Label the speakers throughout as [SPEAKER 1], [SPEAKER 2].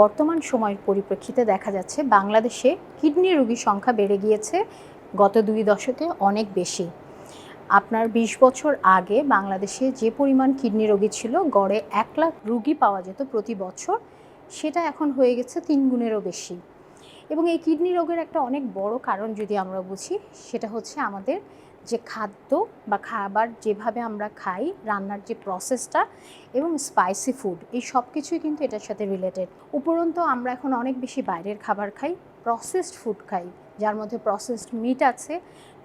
[SPEAKER 1] বর্তমান সময়ের পরিপ্রেক্ষিতে দেখা যাচ্ছে বাংলাদেশে কিডনি রোগীর সংখ্যা বেড়ে গিয়েছে গত দুই দশকে অনেক বেশি। আপনার ২০ বছর আগে বাংলাদেশে যে পরিমাণ কিডনি রোগী ছিল, গড়ে এক লাখ রুগী পাওয়া যেত প্রতি বছর, সেটা এখন হয়ে গেছে তিন গুণেরও বেশি। এবং এই কিডনি রোগের একটা অনেক বড় কারণ যদি আমরা বুঝি, সেটা হচ্ছে আমাদের যে খাদ্য বা খাবার যেভাবে আমরা খাই, রান্নার যে প্রসেসটা এবং স্পাইসি ফুড এই সব কিছুই কিন্তু এটার সাথে রিলেটেড উপরন্তু আমরা এখন অনেক বেশি বাইরের খাবার খাই প্রসেসড ফুড খাই, যার মধ্যে প্রসেসড মিট আছে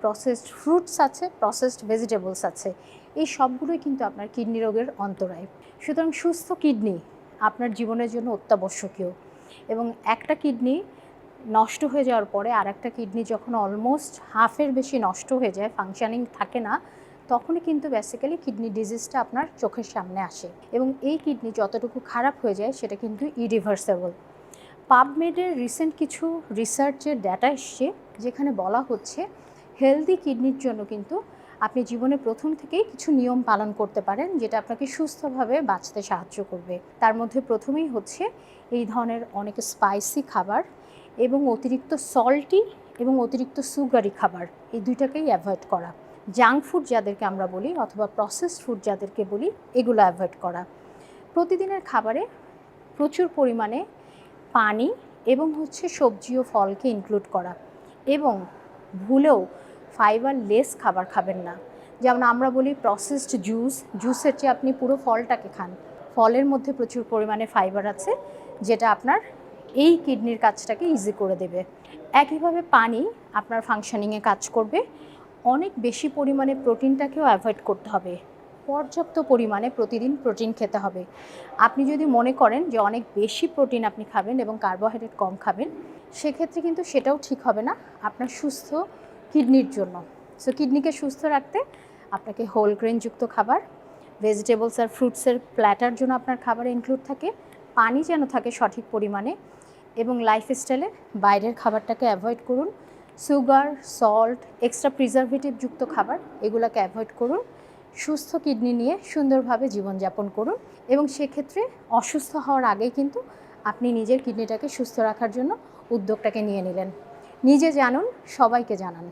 [SPEAKER 1] প্রসেসড ফ্রুটস আছে প্রসেসড ভেজিটেবলস আছে। এই সবগুলোই কিন্তু আপনার কিডনি রোগের অন্তরায়। সুতরাং সুস্থ কিডনি আপনার জীবনের জন্য অত্যাবশ্যকীয়। এবং একটা কিডনি নষ্ট হয়ে যাওয়ার পরে আর একটা কিডনি যখন অলমোস্ট হাফের বেশি নষ্ট হয়ে যায় ফাংশানিং থাকে না, তখনই কিন্তু বেসিক্যালি কিডনি ডিজিজটা আপনার চোখের সামনে আসে। এবং এই কিডনি যতটুকু খারাপ হয়ে যায়, সেটা কিন্তু ইরিভার্সেবল পাবমেডের রিসেন্ট কিছু রিসার্চের ডাটা এসছে, যেখানে বলা হচ্ছে হেলদি কিডনির জন্য কিন্তু আপনি জীবনে প্রথম থেকেই কিছু নিয়ম পালন করতে পারেন, যেটা আপনাকে সুস্থভাবে বাঁচতে সাহায্য করবে। তার মধ্যে প্রথমেই হচ্ছে, এই ধরনের অনেক স্পাইসি খাবার এবং অতিরিক্ত সল্টি এবং অতিরিক্ত সুগারি খাবার, এই দুইটাকেই অ্যাভয়েড করা। জাঙ্ক ফুড যাদেরকে আমরা বলি অথবা প্রসেসড ফুড যাদেরকে বলি, এগুলো অ্যাভয়েড করা। প্রতিদিনের খাবারে প্রচুর পরিমাণে পানি এবং হচ্ছে সবজি ও ফলকে ইনক্লুড করা। এবং ভুলেও ফাইবার লেস খাবার খাবেন না। যেমন আমরা বলি প্রসেসড জুস জুসের চেয়ে আপনি পুরো ফলটাকে খান। ফলের মধ্যে প্রচুর পরিমাণে ফাইবার আছে, যেটা আপনার এই কিডনির কাজটাকে ইজি করে দেবে। একইভাবে পানি আপনার ফাংশনিংয়ে কাজ করবে। অনেক বেশি পরিমাণে প্রোটিনটাকেও অ্যাভয়েড করতে হবে। পর্যাপ্ত পরিমাণে প্রতিদিন প্রোটিন খেতে হবে। আপনি যদি মনে করেন যে অনেক বেশি প্রোটিন আপনি খাবেন এবং কার্বোহাইড্রেট কম খাবেন, সেক্ষেত্রে কিন্তু সেটাও ঠিক হবে না আপনার সুস্থ কিডনির জন্য। সো কিডনিকে সুস্থ রাখতে আপনাকে হোল গ্রেনযুক্ত খাবার ভেজিটেবলস আর ফ্রুটসের প্ল্যাটার জন্য আপনার খাবারে ইনক্লুড থাকে। পানি যেন থাকে সঠিক পরিমাণে এবং লাইফস্টাইলে বাইরের খাবারটাকে অ্যাভয়েড করুন। সুগার সল্ট এক্সট্রা প্রিজারভেটিভ যুক্ত খাবার, এগুলোকে অ্যাভয়েড করুন। সুস্থ কিডনি নিয়ে সুন্দরভাবে জীবনযাপন করুন এবং সেক্ষেত্রে অসুস্থ হওয়ার আগে কিন্তু আপনি নিজের কিডনিটাকে সুস্থ রাখার জন্য উদ্যোগটাকে নিয়ে নিলেন। নিজে জানুন, সবাইকে জানান।